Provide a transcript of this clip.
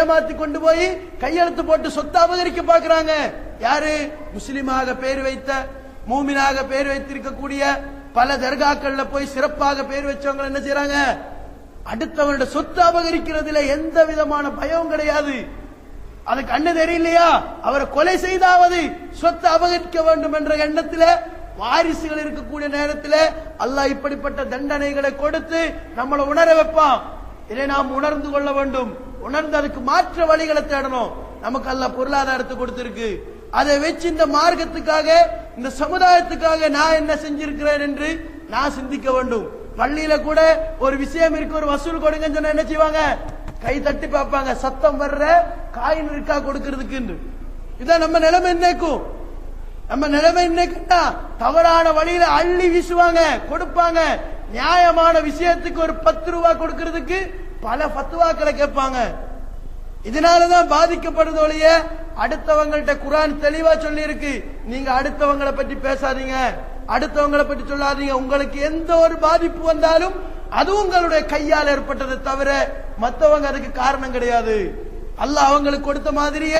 ஏமாத்தி கொண்டு போய் கையெழுத்து போட்டு சொத்து அபகரிக்க பாக்குறாங்க யாரு? முஸ்லிமாக பேர் வைத்த மூமினாக பேர் வைத்திருக்கக்கூடிய பல தர்காக்கள்ல போய் சிறப்பாக பேர் வச்சவங்க என்ன செய்யறாங்க அடுத்தவனுடைய சொத்து அபகரிக்கிறதுல எந்த விதமான பயம் கிடையாது. அது கண்ணு தெரியலையா? அவரை கொலை செய்தாவது சொத்து அபகரிக்க வேண்டும் என்ற எண்ணத்துல வாரிசுகள் இருக்கக்கூடிய நேரத்துல அல்லாஹ் இப்படிப்பட்ட தண்டனைகளை கொடுத்து நம்மளை உணர வைப்பான். இதை நாம் உணர்ந்து கொள்ள வேண்டும். உணர்ந்து அதுக்கு மாற்ற வழிகளை தேடணும். நமக்கு அல்ல பொருளாதாரத்தை கொடுத்திருக்கு. அதை வச்சு இந்த மார்க்கத்துக்காக இந்த சமுதாயத்துக்காக நான் என்ன செஞ்சிருக்கிறேன் என்று நான் சிந்திக்க வேண்டும். பள்ளியில கூட ஒரு விஷயம் இருக்கு ஒரு வசூல் கொடுங்கன்னு சொன்னா என்ன செய்வாங்க? கை தட்டி பார்ப்பாங்க. சத்தம் வர்ற காயின் இருக்கா கொடுக்கறதுக்கு இதான் நம்ம நிலைமை இன்னைக்கும். நம்ம நிலைமை இன்னைக்குன்னா தவறான வழியில அள்ளி வீசுவாங்க கொடுப்பாங்க. நியாயமான விஷயத்துக்கு ஒரு பத்து ரூபாய் கொடுக்கறதுக்கு பல பத்துவாக்களை கேட்பாங்க. இதனாலதான் பாதிக்கப்படுது ஒழிய அடுத்தவங்கள்ட்ட குரான் தெளிவா சொல்லி இருக்கு நீங்க அடுத்தவங்களை பற்றி பேசாதீங்க. அடுத்தவங்களை பற்றி சொல்லாதீங்க. உங்களுக்கு எந்த ஒரு பாதிப்பு வந்தாலும் அது உங்களுடைய கையால் ஏற்பட்டதை தவிர மற்றவங்க அதுக்கு காரணம் கிடையாது. அல்லாஹ் அவங்களுக்கு கொடுத்த மாதிரியே